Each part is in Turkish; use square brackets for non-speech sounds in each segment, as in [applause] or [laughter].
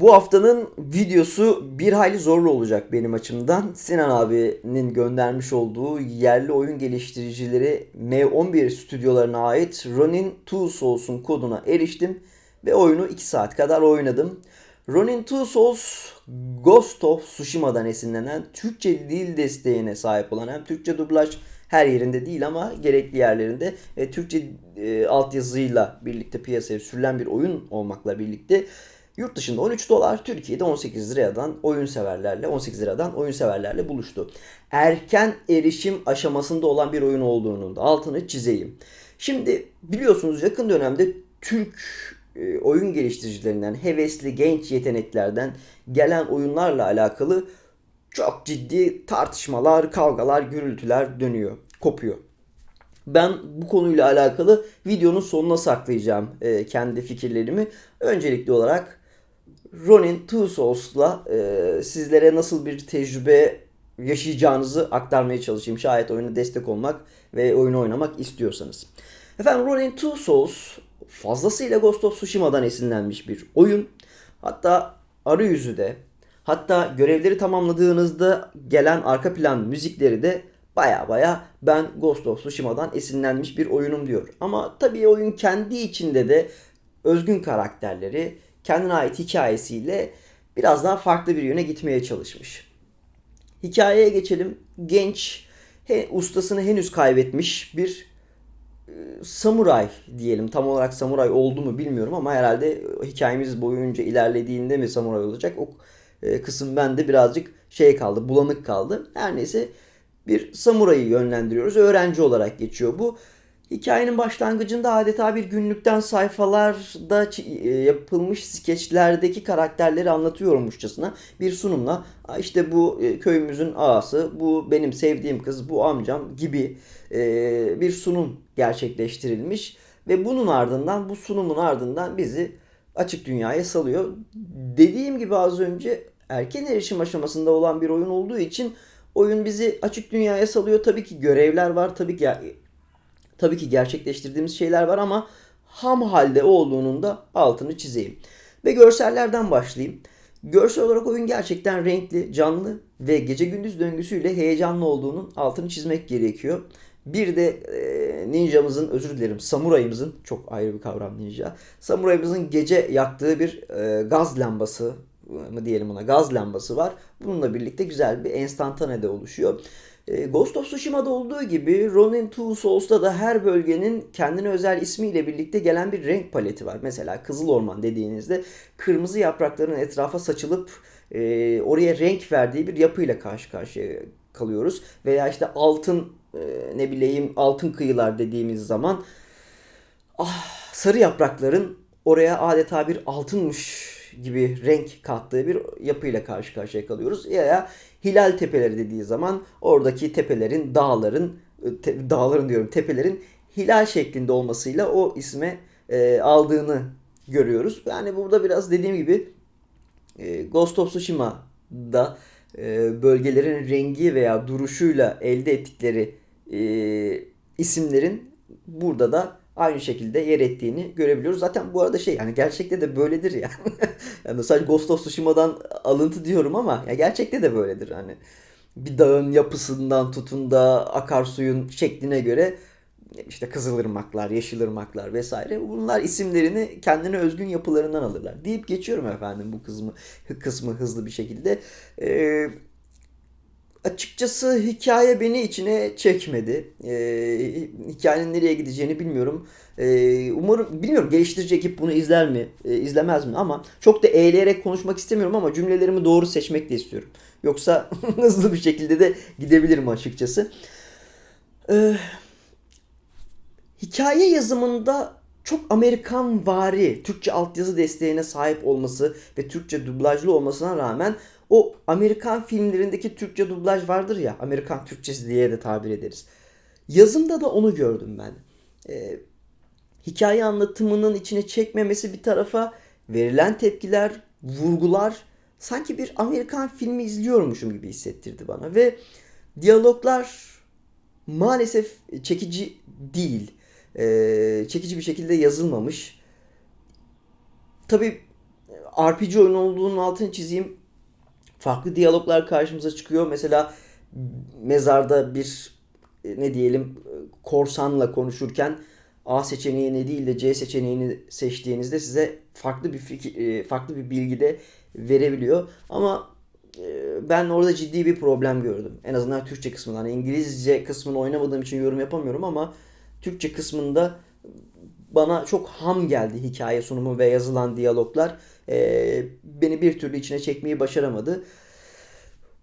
Bu haftanın videosu bir hayli zorlu olacak benim açımdan. Sinan abinin göndermiş olduğu yerli oyun geliştiricileri M11 stüdyolarına ait Ronin Two Souls'un koduna eriştim ve oyunu 2 saat kadar oynadım. Ronin Two Souls Ghost of Tsushima'dan esinlenen Türkçe dil desteğine sahip olan hem Türkçe dublaj her yerinde değil ama gerekli yerlerinde e, Türkçe e, altyazıyla birlikte piyasaya sürülen bir oyun olmakla birlikte Yurt dışında 13 dolar, Türkiye'de 18 liradan oyun severlerle 18 liradan oyun severlerle buluştu. Erken erişim aşamasında olan bir oyun olduğunun da altını çizeyim. Şimdi biliyorsunuz yakın dönemde Türk e, oyun geliştiricilerinden, hevesli genç yeteneklerden gelen oyunlarla alakalı çok ciddi tartışmalar, kavgalar, gürültüler dönüyor, kopuyor. Ben bu konuyla alakalı videonun sonuna saklayacağım e, kendi fikirlerimi. Öncelikli olarak Ronin Two Souls'la e, sizlere nasıl bir tecrübe yaşayacağınızı aktarmaya çalışayım. Şayet oyuna destek olmak ve oyunu oynamak istiyorsanız. Efendim Ronin Two Souls fazlasıyla Ghost of Tsushima'dan esinlenmiş bir oyun. Hatta arayüzü de hatta görevleri tamamladığınızda gelen arka plan müzikleri de baya baya ben Ghost of Tsushima'dan esinlenmiş bir oyunum diyor. Ama tabii oyun kendi içinde de özgün karakterleri, kendine ait hikayesiyle biraz daha farklı bir yöne gitmeye çalışmış. Hikayeye geçelim. Genç, he, ustasını henüz kaybetmiş bir e, samuray diyelim. Tam olarak samuray oldu mu bilmiyorum ama herhalde hikayemiz boyunca ilerlediğinde mi samuray olacak? O e, kısım bende birazcık şey kaldı, bulanık kaldı. Her neyse bir samurayı yönlendiriyoruz. Öğrenci olarak geçiyor bu. Hikayenin başlangıcında adeta bir günlükten sayfalarda e, yapılmış skeçlerdeki karakterleri anlatıyormuşçasına bir sunumla "Aa, işte bu e, köyümüzün ağası, bu benim sevdiğim kız, bu amcam gibi e, bir sunum gerçekleştirilmiş ve bunun ardından bu sunumun ardından bizi açık dünyaya salıyor. Dediğim gibi az önce erken erişim aşamasında olan bir oyun olduğu için oyun bizi açık dünyaya salıyor. Tabii ki görevler var, tabii ki tabii ki gerçekleştirdiğimiz şeyler var ama ham halde olduğunun da altını çizeyim. Ve görsellerden başlayayım. Görsel olarak oyun gerçekten renkli, canlı ve gece gündüz döngüsüyle heyecanlı olduğunun altını çizmek gerekiyor. Bir de e, ninjamızın, özür dilerim, samurayımızın, çok ayrı bir kavram ninja. Samurayımızın gece yaktığı bir e, gaz lambası mı diyelim ona, gaz lambası var. Bununla birlikte güzel bir enstantane de oluşuyor. E, Ghost of Tsushima'da olduğu gibi Ronin Two Souls'ta da her bölgenin kendine özel ismiyle birlikte gelen bir renk paleti var. Mesela Kızıl Orman dediğinizde kırmızı yaprakların etrafa saçılıp e, oraya renk verdiği bir yapıyla karşı karşıya kalıyoruz. Veya işte altın e, ne bileyim altın kıyılar dediğimiz zaman ah, sarı yaprakların oraya adeta bir altınmış gibi renk kattığı bir yapıyla karşı karşıya kalıyoruz. Ya hilal tepeleri dediği zaman oradaki tepelerin, dağların, te- dağların diyorum tepelerin hilal şeklinde olmasıyla o isme e, aldığını görüyoruz. Yani burada biraz dediğim gibi e, Ghost of Tsushima'da e, bölgelerin rengi veya duruşuyla elde ettikleri e, isimlerin burada da aynı şekilde yer ettiğini görebiliyoruz. Zaten bu arada şey yani gerçekte de böyledir ya. [laughs] yani sadece Ghost of Tsushima'dan alıntı diyorum ama ya gerçekte de böyledir hani. Bir dağın yapısından tutun da akarsuyun şekline göre işte Kızılırmaklar, Yeşilırmaklar vesaire bunlar isimlerini kendine özgün yapılarından alırlar. Deyip geçiyorum efendim bu kısmı, kısmı hızlı bir şekilde. Ee, açıkçası hikaye beni içine çekmedi. Ee, hikayenin nereye gideceğini bilmiyorum. Ee, umarım bilmiyorum geliştirici ekip bunu izler mi, e, izlemez mi ama çok da eğleyerek konuşmak istemiyorum ama cümlelerimi doğru seçmek de istiyorum. Yoksa [laughs] hızlı bir şekilde de gidebilirim açıkçası. Ee, hikaye yazımında çok Amerikan vari Türkçe altyazı desteğine sahip olması ve Türkçe dublajlı olmasına rağmen o Amerikan filmlerindeki Türkçe dublaj vardır ya Amerikan Türkçesi diye de tabir ederiz. Yazımda da onu gördüm ben. Ee, hikaye anlatımının içine çekmemesi bir tarafa verilen tepkiler, vurgular sanki bir Amerikan filmi izliyormuşum gibi hissettirdi bana ve diyaloglar maalesef çekici değil. Ee, çekici bir şekilde yazılmamış. Tabii RPG oyun olduğunun altını çizeyim. Farklı diyaloglar karşımıza çıkıyor. Mesela mezarda bir e, ne diyelim e, korsanla konuşurken A seçeneğini değil de C seçeneğini seçtiğinizde size farklı bir fikir, e, farklı bir bilgi de verebiliyor. Ama ben orada ciddi bir problem gördüm. En azından Türkçe kısmında. Hani İngilizce kısmını oynamadığım için yorum yapamıyorum ama Türkçe kısmında bana çok ham geldi hikaye sunumu ve yazılan diyaloglar. E, beni bir türlü içine çekmeyi başaramadı.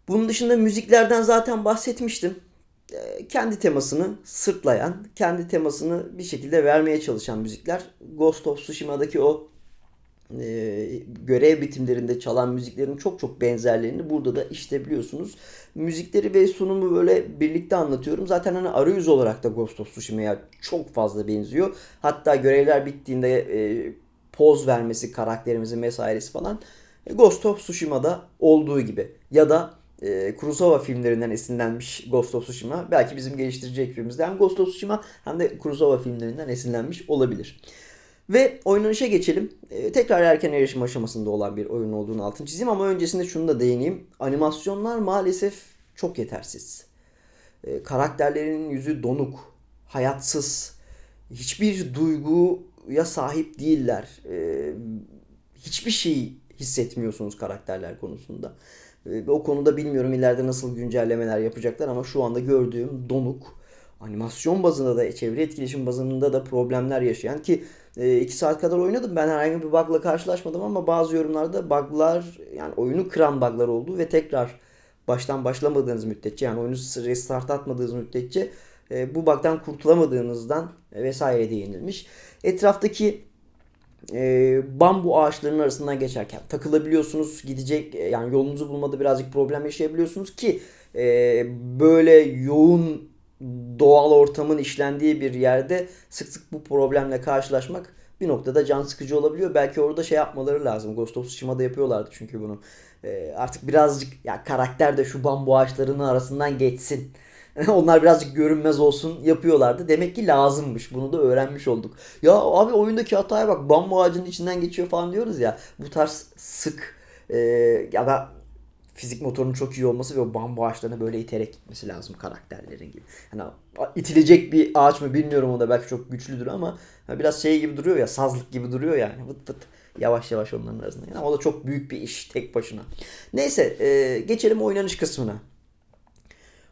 Bunun dışında müziklerden zaten bahsetmiştim. E, kendi temasını sırtlayan, kendi temasını bir şekilde vermeye çalışan müzikler. Ghost of Tsushima'daki o e, görev bitimlerinde çalan müziklerin çok çok benzerlerini burada da işte biliyorsunuz. Müzikleri ve sunumu böyle birlikte anlatıyorum. Zaten hani arayüz olarak da Ghost of Tsushima'ya çok fazla benziyor. Hatta görevler bittiğinde e, poz vermesi karakterimizin vesairesi falan e, Ghost of Tsushima'da olduğu gibi. Ya da e, Kurosawa filmlerinden esinlenmiş Ghost of Tsushima. Belki bizim geliştirici ekibimizde hem Ghost of Tsushima hem de Kurosawa filmlerinden esinlenmiş olabilir. Ve oynanışa geçelim. Ee, tekrar erken erişim aşamasında olan bir oyun olduğunu altını çizeyim ama öncesinde şunu da değineyim. Animasyonlar maalesef çok yetersiz. Ee, karakterlerin yüzü donuk, hayatsız, hiçbir duyguya sahip değiller. Ee, hiçbir şey hissetmiyorsunuz karakterler konusunda. Ee, o konuda bilmiyorum ileride nasıl güncellemeler yapacaklar ama şu anda gördüğüm donuk, animasyon bazında da çevre etkileşim bazında da problemler yaşayan ki 2 saat kadar oynadım. Ben herhangi bir bug'la karşılaşmadım ama bazı yorumlarda bug'lar yani oyunu kıran bug'lar oldu ve tekrar baştan başlamadığınız müddetçe yani oyunu restart atmadığınız müddetçe e, bu bug'dan kurtulamadığınızdan vesaire değinilmiş. Etraftaki e, bambu ağaçlarının arasından geçerken takılabiliyorsunuz. Gidecek yani yolunuzu bulmada birazcık problem yaşayabiliyorsunuz ki e, böyle yoğun doğal ortamın işlendiği bir yerde sık sık bu problemle karşılaşmak bir noktada can sıkıcı olabiliyor. Belki orada şey yapmaları lazım. Ghost of Tsushima'da yapıyorlardı çünkü bunu. E, artık birazcık ya karakter de şu bambu ağaçlarının arasından geçsin. [laughs] Onlar birazcık görünmez olsun yapıyorlardı. Demek ki lazımmış. Bunu da öğrenmiş olduk. Ya abi oyundaki hataya bak bambu ağacının içinden geçiyor falan diyoruz ya. Bu tarz sık e, ya da fizik motorunun çok iyi olması ve o bambu ağaçlarına böyle iterek gitmesi lazım karakterlerin gibi. Hani itilecek bir ağaç mı bilmiyorum o da belki çok güçlüdür ama biraz şey gibi duruyor ya sazlık gibi duruyor yani vıt vıt yavaş yavaş onların arasında. Yani o da çok büyük bir iş tek başına. Neyse e, geçelim oynanış kısmına.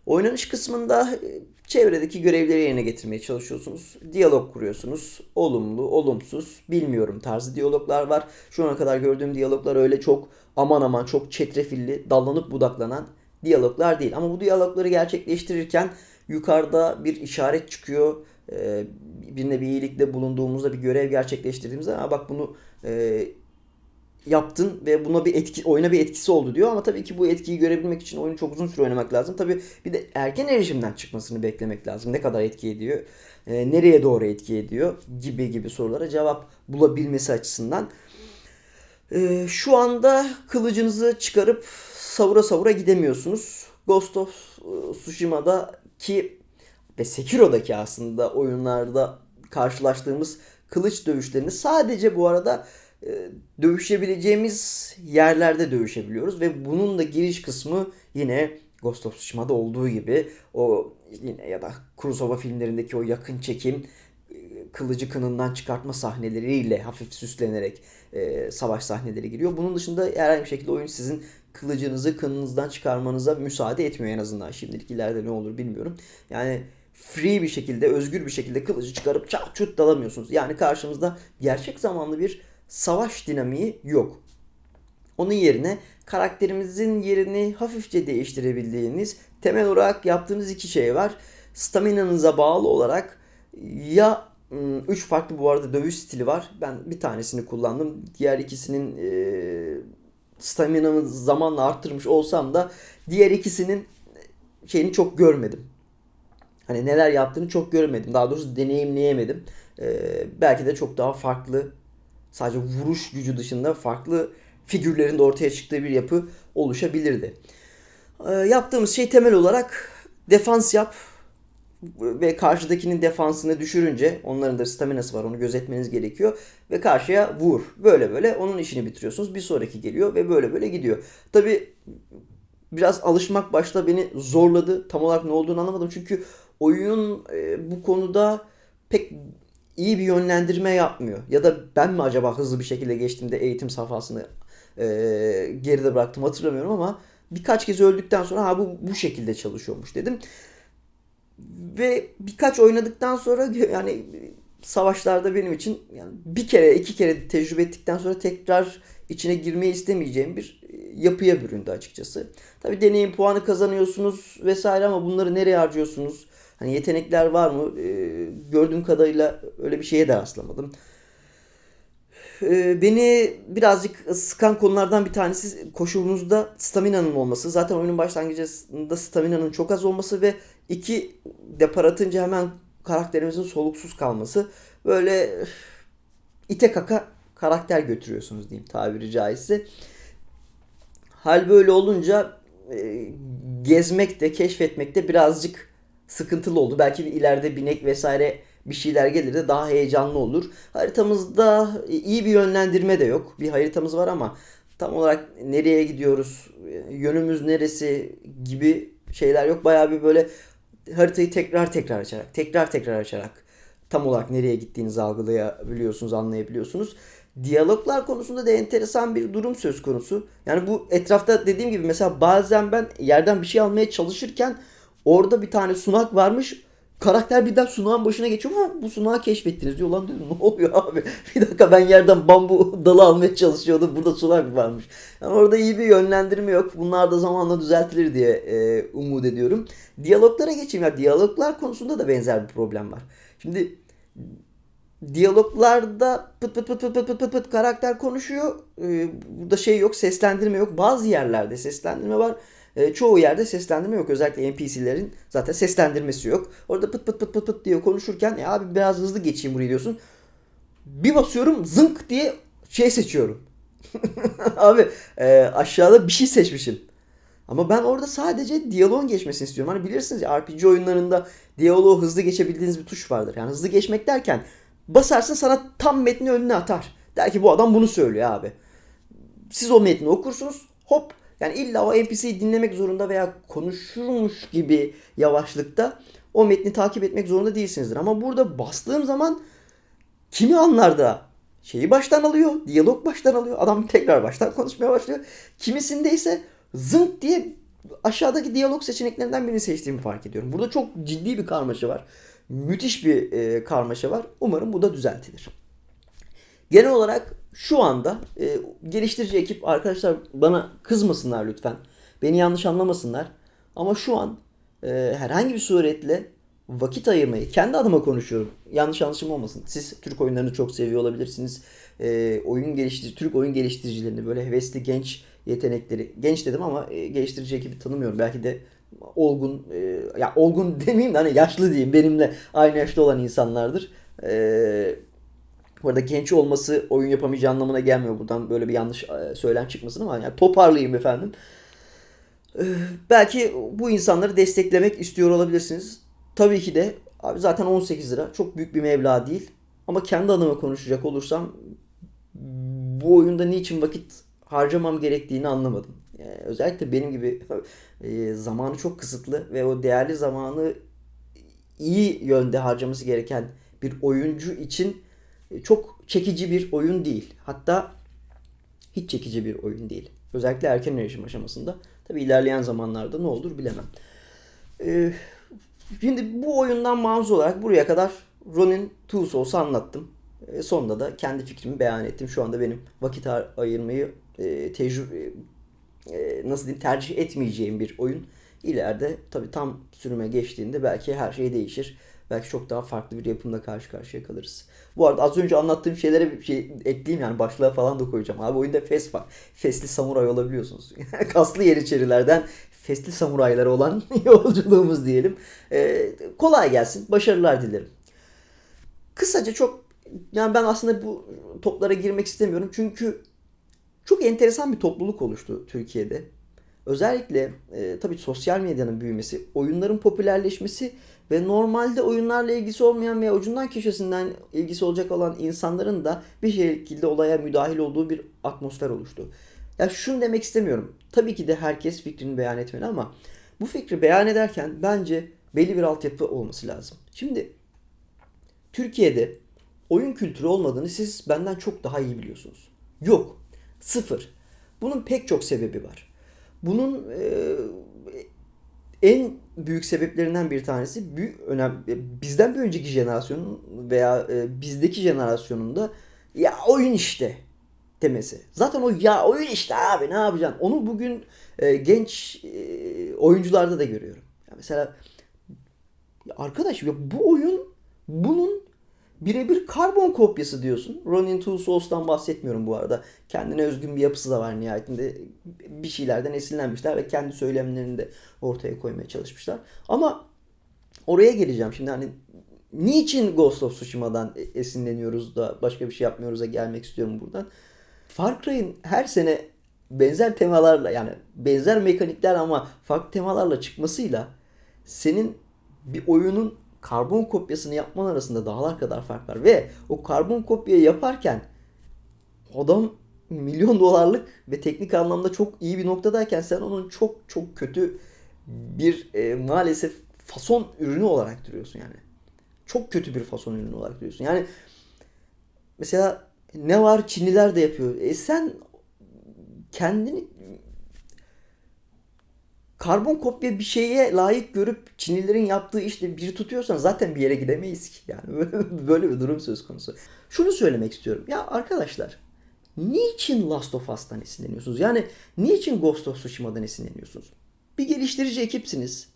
Oynanış kısmında e, çevredeki görevleri yerine getirmeye çalışıyorsunuz. Diyalog kuruyorsunuz. Olumlu, olumsuz, bilmiyorum tarzı diyaloglar var. Şu ana kadar gördüğüm diyaloglar öyle çok aman aman çok çetrefilli, dallanıp budaklanan diyaloglar değil. Ama bu diyalogları gerçekleştirirken yukarıda bir işaret çıkıyor. Ee, birine bir iyilikle bulunduğumuzda bir görev gerçekleştirdiğimizde Aa, bak bunu e, yaptın ve buna bir etki oyuna bir etkisi oldu diyor ama tabii ki bu etkiyi görebilmek için oyunu çok uzun süre oynamak lazım. Tabii bir de erken erişimden çıkmasını beklemek lazım. Ne kadar etki ediyor? E, nereye doğru etki ediyor? gibi gibi sorulara cevap bulabilmesi açısından. E, şu anda kılıcınızı çıkarıp savura savura gidemiyorsunuz. Ghost of e, Tsushima'da ki ve Sekiro'daki aslında oyunlarda karşılaştığımız kılıç dövüşlerini sadece bu arada e, dövüşebileceğimiz yerlerde dövüşebiliyoruz ve bunun da giriş kısmı yine Ghost of Tsushima'da olduğu gibi o yine ya da Kurosawa filmlerindeki o yakın çekim kılıcı kınından çıkartma sahneleriyle hafif süslenerek e, savaş sahneleri giriyor. Bunun dışında herhangi bir şekilde oyun sizin kılıcınızı kınınızdan çıkarmanıza müsaade etmiyor en azından. Şimdilik ileride ne olur bilmiyorum. Yani free bir şekilde, özgür bir şekilde kılıcı çıkarıp çat çut dalamıyorsunuz. Yani karşımızda gerçek zamanlı bir savaş dinamiği yok. Onun yerine karakterimizin yerini hafifçe değiştirebildiğiniz temel olarak yaptığınız iki şey var. Staminanıza bağlı olarak ya üç farklı bu arada dövüş stili var. Ben bir tanesini kullandım. Diğer ikisinin e, staminamı zamanla arttırmış olsam da diğer ikisinin şeyini çok görmedim. Hani neler yaptığını çok görmedim. Daha doğrusu deneyimleyemedim. Ee, belki de çok daha farklı sadece vuruş gücü dışında farklı figürlerin de ortaya çıktığı bir yapı oluşabilirdi. E, yaptığımız şey temel olarak defans yap ve karşıdakinin defansını düşürünce onların da staminası var onu gözetmeniz gerekiyor ve karşıya vur. Böyle böyle onun işini bitiriyorsunuz. Bir sonraki geliyor ve böyle böyle gidiyor. Tabi biraz alışmak başta beni zorladı. Tam olarak ne olduğunu anlamadım. Çünkü oyun e, bu konuda pek iyi bir yönlendirme yapmıyor. Ya da ben mi acaba hızlı bir şekilde geçtiğimde eğitim safhasını e, geride bıraktım hatırlamıyorum ama birkaç kez öldükten sonra ha bu bu şekilde çalışıyormuş dedim. Ve birkaç oynadıktan sonra [laughs] yani savaşlarda benim için yani bir kere iki kere tecrübe ettikten sonra tekrar içine girmeyi istemeyeceğim bir yapıya büründü açıkçası. Tabi deneyim puanı kazanıyorsunuz vesaire ama bunları nereye harcıyorsunuz? Hani yetenekler var mı? Ee, gördüğüm kadarıyla öyle bir şeye de rastlamadım. Ee, beni birazcık sıkan konulardan bir tanesi koşulunuzda staminanın olması. Zaten oyunun başlangıcında staminanın çok az olması ve iki depar atınca hemen karakterimizin soluksuz kalması. Böyle ite kaka karakter götürüyorsunuz diyeyim tabiri caizse. Hal böyle olunca e, gezmek de keşfetmek de birazcık sıkıntılı oldu. Belki bir ileride binek vesaire bir şeyler gelir de daha heyecanlı olur. Haritamızda iyi bir yönlendirme de yok. Bir haritamız var ama tam olarak nereye gidiyoruz, yönümüz neresi gibi şeyler yok. Bayağı bir böyle haritayı tekrar tekrar açarak, tekrar tekrar açarak tam olarak nereye gittiğinizi algılayabiliyorsunuz, anlayabiliyorsunuz. Diyaloglar konusunda da enteresan bir durum söz konusu. Yani bu etrafta dediğim gibi mesela bazen ben yerden bir şey almaya çalışırken orada bir tane sunak varmış. Karakter birden sunağın başına geçiyor. Bu sunağı keşfettiniz diyor. Ulan dedim [laughs] ne oluyor abi? Bir dakika ben yerden bambu [laughs] dalı almaya çalışıyordum. Burada sunak varmış. Yani orada iyi bir yönlendirme yok. Bunlar da zamanla düzeltilir diye e, umut ediyorum. Diyaloglara geçeyim ya. Diyaloglar konusunda da benzer bir problem var. Şimdi diyaloglarda pıt pıt pıt pıt pıt pıt pıt, pıt karakter konuşuyor. Ee, burada şey yok, seslendirme yok. Bazı yerlerde seslendirme var. Ee, çoğu yerde seslendirme yok. Özellikle NPC'lerin zaten seslendirmesi yok. Orada pıt pıt pıt pıt pıt diye konuşurken e abi biraz hızlı geçeyim burayı diyorsun. Bir basıyorum zınk diye şey seçiyorum. [laughs] abi e, aşağıda bir şey seçmişim. Ama ben orada sadece diyaloğun geçmesini istiyorum. Hani bilirsiniz ya RPG oyunlarında diyaloğu hızlı geçebildiğiniz bir tuş vardır. Yani hızlı geçmek derken basarsın sana tam metni önüne atar. Der ki bu adam bunu söylüyor abi. Siz o metni okursunuz. Hop yani illa o NPC'yi dinlemek zorunda veya konuşurmuş gibi yavaşlıkta o metni takip etmek zorunda değilsinizdir. Ama burada bastığım zaman kimi anlar da şeyi baştan alıyor, diyalog baştan alıyor. Adam tekrar baştan konuşmaya başlıyor. Kimisinde ise zınk diye aşağıdaki diyalog seçeneklerinden birini seçtiğimi fark ediyorum. Burada çok ciddi bir karmaşa var. Müthiş bir e, karmaşa var. Umarım bu da düzeltilir. Genel olarak şu anda e, geliştirici ekip arkadaşlar bana kızmasınlar lütfen. Beni yanlış anlamasınlar. Ama şu an e, herhangi bir suretle vakit ayırmayı kendi adıma konuşuyorum. Yanlış anlaşılma olmasın. Siz Türk oyunlarını çok seviyor olabilirsiniz. E, oyun geliştirici Türk oyun geliştiricilerini böyle hevesli genç yetenekleri genç dedim ama e, geliştirici ekibi tanımıyorum. Belki de olgun e, ya olgun [laughs] demeyeyim de hani yaşlı diyeyim benimle aynı yaşta olan insanlardır. E, bu arada genç olması oyun yapamayacağı anlamına gelmiyor. Buradan böyle bir yanlış e, söylem çıkmasın ama yani toparlayayım efendim. E, belki bu insanları desteklemek istiyor olabilirsiniz. Tabii ki de abi zaten 18 lira çok büyük bir meblağ değil. Ama kendi adıma konuşacak olursam bu oyunda niçin vakit harcamam gerektiğini anlamadım. Yani özellikle benim gibi [laughs] e, zamanı çok kısıtlı ve o değerli zamanı iyi yönde harcaması gereken bir oyuncu için çok çekici bir oyun değil. Hatta hiç çekici bir oyun değil. Özellikle erken erişim aşamasında. Tabi ilerleyen zamanlarda ne olur bilemem. Ee, şimdi bu oyundan mağuz olarak buraya kadar Ronin Two Souls'u anlattım. E, sonunda da kendi fikrimi beyan ettim. Şu anda benim vakit ayırmayı e, tecrübe e, nasıl diyeyim tercih etmeyeceğim bir oyun. İleride tabi tam sürüme geçtiğinde belki her şey değişir. Belki çok daha farklı bir yapımla karşı karşıya kalırız. Bu arada az önce anlattığım şeylere bir şey ekleyeyim yani başlığa falan da koyacağım. Abi oyunda fes var. Fesli samuray olabiliyorsunuz. [laughs] Kaslı yeniçerilerden fesli samuraylara olan [laughs] yolculuğumuz diyelim. Ee, kolay gelsin. Başarılar dilerim. Kısaca çok yani ben aslında bu toplara girmek istemiyorum. Çünkü çok enteresan bir topluluk oluştu Türkiye'de. özellikle e, tabii sosyal medyanın büyümesi, oyunların popülerleşmesi ve normalde oyunlarla ilgisi olmayan veya ucundan köşesinden ilgisi olacak olan insanların da bir şekilde olaya müdahil olduğu bir atmosfer oluştu. Ya şunu demek istemiyorum. Tabii ki de herkes fikrini beyan etmeli ama bu fikri beyan ederken bence belli bir altyapı olması lazım. Şimdi Türkiye'de oyun kültürü olmadığını siz benden çok daha iyi biliyorsunuz. Yok. Sıfır. Bunun pek çok sebebi var. Bunun e, en büyük sebeplerinden bir tanesi büyük önem bizden bir önceki jenerasyonun veya e, bizdeki jenerasyonun da ya oyun işte demesi. Zaten o ya oyun işte abi ne yapacaksın? Onu bugün e, genç e, oyuncularda da görüyorum. Mesela arkadaş ya bu oyun bunun birebir karbon kopyası diyorsun. Ronin Two Souls'tan bahsetmiyorum bu arada. Kendine özgün bir yapısı da var nihayetinde. Bir şeylerden esinlenmişler ve kendi söylemlerini de ortaya koymaya çalışmışlar. Ama oraya geleceğim. Şimdi hani niçin Ghost of Tsushima'dan esinleniyoruz da başka bir şey yapmıyoruz'a gelmek istiyorum buradan. Far Cry'in her sene benzer temalarla yani benzer mekanikler ama farklı temalarla çıkmasıyla senin bir oyunun karbon kopyasını yapman arasında dağlar kadar fark var. Ve o karbon kopyayı yaparken adam milyon dolarlık ve teknik anlamda çok iyi bir noktadayken sen onun çok çok kötü bir e, maalesef fason ürünü olarak duruyorsun yani. Çok kötü bir fason ürünü olarak duruyorsun. Yani mesela ne var Çinliler de yapıyor. E sen kendini karbon kopya bir şeye layık görüp Çinlilerin yaptığı işte bir tutuyorsan zaten bir yere gidemeyiz ki. Yani [laughs] böyle bir durum söz konusu. Şunu söylemek istiyorum. Ya arkadaşlar niçin Last of Us'tan esinleniyorsunuz? Yani niçin Ghost of Tsushima'dan esinleniyorsunuz? Bir geliştirici ekipsiniz.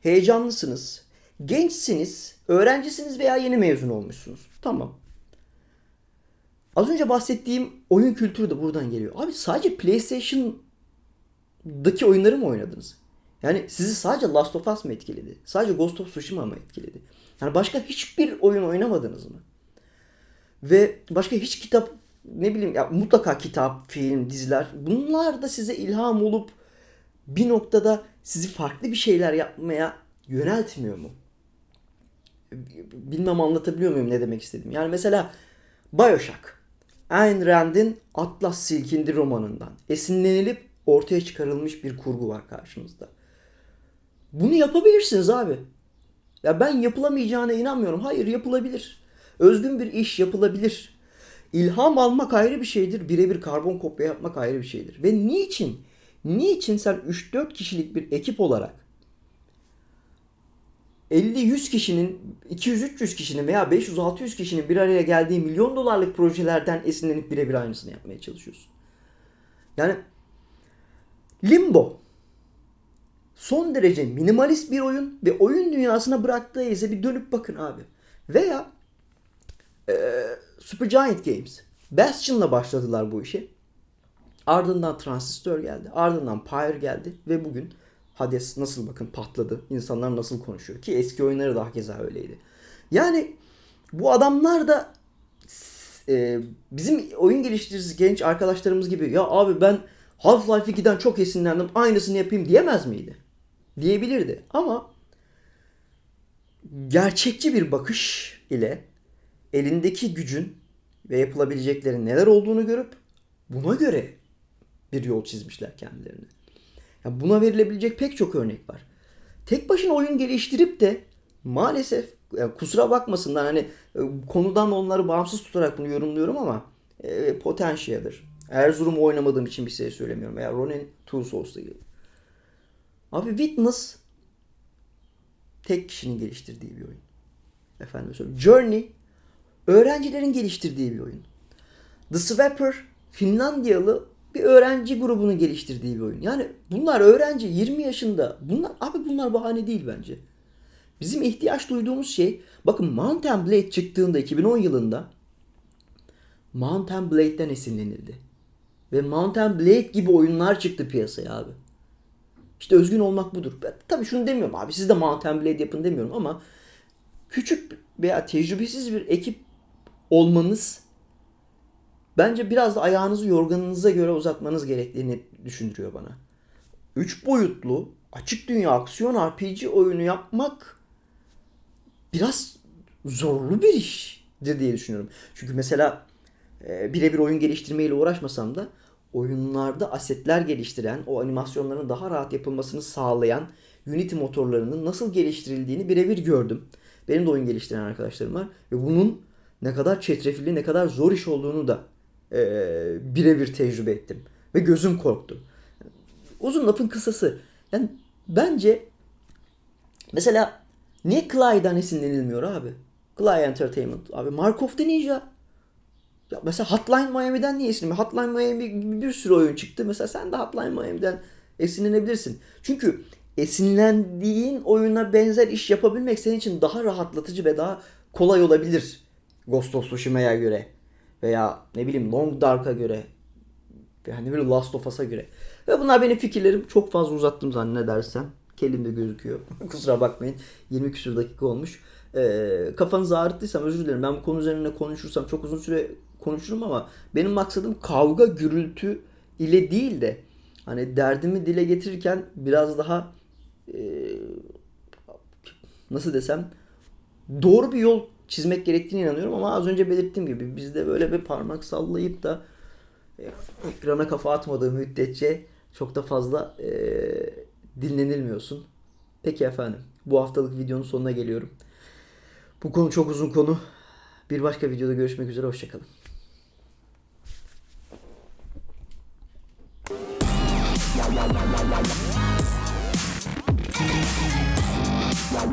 Heyecanlısınız. Gençsiniz. Öğrencisiniz veya yeni mezun olmuşsunuz. Tamam. Az önce bahsettiğim oyun kültürü de buradan geliyor. Abi sadece PlayStation'daki oyunları mı oynadınız? Yani sizi sadece Last of Us mı etkiledi? Sadece Ghost of Tsushima mı etkiledi? Yani başka hiçbir oyun oynamadınız mı? Ve başka hiç kitap ne bileyim ya mutlaka kitap, film, diziler bunlar da size ilham olup bir noktada sizi farklı bir şeyler yapmaya yöneltmiyor mu? Bilmem anlatabiliyor muyum ne demek istedim. Yani mesela Bioshock. Ayn Rand'in Atlas Silkindi romanından esinlenilip ortaya çıkarılmış bir kurgu var karşımızda. Bunu yapabilirsiniz abi. Ya ben yapılamayacağına inanmıyorum. Hayır yapılabilir. Özgün bir iş yapılabilir. İlham almak ayrı bir şeydir. Birebir karbon kopya yapmak ayrı bir şeydir. Ve niçin? Niçin sen 3-4 kişilik bir ekip olarak 50-100 kişinin, 200-300 kişinin veya 500-600 kişinin bir araya geldiği milyon dolarlık projelerden esinlenip birebir aynısını yapmaya çalışıyorsun. Yani Limbo son derece minimalist bir oyun ve oyun dünyasına bıraktığı ize bir dönüp bakın abi. Veya e, Supergiant Games. Bastion'la başladılar bu işi. Ardından Transistor geldi. Ardından Pyre geldi. Ve bugün Hades nasıl bakın patladı. İnsanlar nasıl konuşuyor. Ki eski oyunları da keza öyleydi. Yani bu adamlar da e, bizim oyun geliştiricisi genç arkadaşlarımız gibi ya abi ben Half-Life 2'den çok esinlendim aynısını yapayım diyemez miydi? Diyebilirdi. Ama gerçekçi bir bakış ile elindeki gücün ve yapılabileceklerin neler olduğunu görüp buna göre bir yol çizmişler kendilerine. Ya buna verilebilecek pek çok örnek var. Tek başına oyun geliştirip de maalesef yani kusura bakmasınlar hani e, konudan onları bağımsız tutarak bunu yorumluyorum ama e, Potentia'dır. Erzurum oynamadığım için bir şey söylemiyorum. Veya Ronin Two Souls'la. Abi Witness tek kişinin geliştirdiği bir oyun. Efendim söyleyeyim. Journey öğrencilerin geliştirdiği bir oyun. The Swapper Finlandiyalı bir öğrenci grubunu geliştirdiği bir oyun. Yani bunlar öğrenci 20 yaşında. Bunlar abi bunlar bahane değil bence. Bizim ihtiyaç duyduğumuz şey bakın Mountain Blade çıktığında 2010 yılında Mountain Blade'den esinlenildi. Ve Mountain Blade gibi oyunlar çıktı piyasaya abi. İşte özgün olmak budur. Tabii şunu demiyorum abi siz de Mountain Blade yapın demiyorum ama küçük veya tecrübesiz bir ekip olmanız bence biraz da ayağınızı yorganınıza göre uzatmanız gerektiğini düşündürüyor bana. 3 boyutlu açık dünya aksiyon RPG oyunu yapmak biraz zorlu bir iştir diye düşünüyorum. Çünkü mesela e, birebir oyun geliştirmeyle uğraşmasam da oyunlarda asetler geliştiren, o animasyonların daha rahat yapılmasını sağlayan Unity motorlarının nasıl geliştirildiğini birebir gördüm. Benim de oyun geliştiren arkadaşlarım var ve bunun ne kadar çetrefilli, ne kadar zor iş olduğunu da e, birebir tecrübe ettim ve gözüm korktu. Uzun lafın kısası. Yani bence mesela niye Clyde'dan esinlenilmiyor abi? Clyde Entertainment. Abi Mark of the Ninja. Ya mesela Hotline Miami'den niye esinlenmiyor? Hotline Miami bir sürü oyun çıktı. Mesela sen de Hotline Miami'den esinlenebilirsin. Çünkü esinlendiğin oyuna benzer iş yapabilmek senin için daha rahatlatıcı ve daha kolay olabilir. Ghost of Tsushima'ya göre veya ne bileyim Long Dark'a göre ve hani böyle Last of Us'a göre. Ve bunlar benim fikirlerim. Çok fazla uzattım zannedersem. Kelimde gözüküyor. [laughs] Kusura bakmayın. 20 küsur dakika olmuş. Ee, kafanızı ağrıttıysam özür dilerim. Ben bu konu üzerine konuşursam çok uzun süre konuşurum ama benim maksadım kavga gürültü ile değil de hani derdimi dile getirirken biraz daha e, nasıl desem doğru bir yol çizmek gerektiğine inanıyorum ama az önce belirttiğim gibi bizde böyle bir parmak sallayıp da e, ekrana kafa atmadığı müddetçe çok da fazla e, dinlenilmiyorsun. Peki efendim bu haftalık videonun sonuna geliyorum. Bu konu çok uzun konu. Bir başka videoda görüşmek üzere. Hoşçakalın.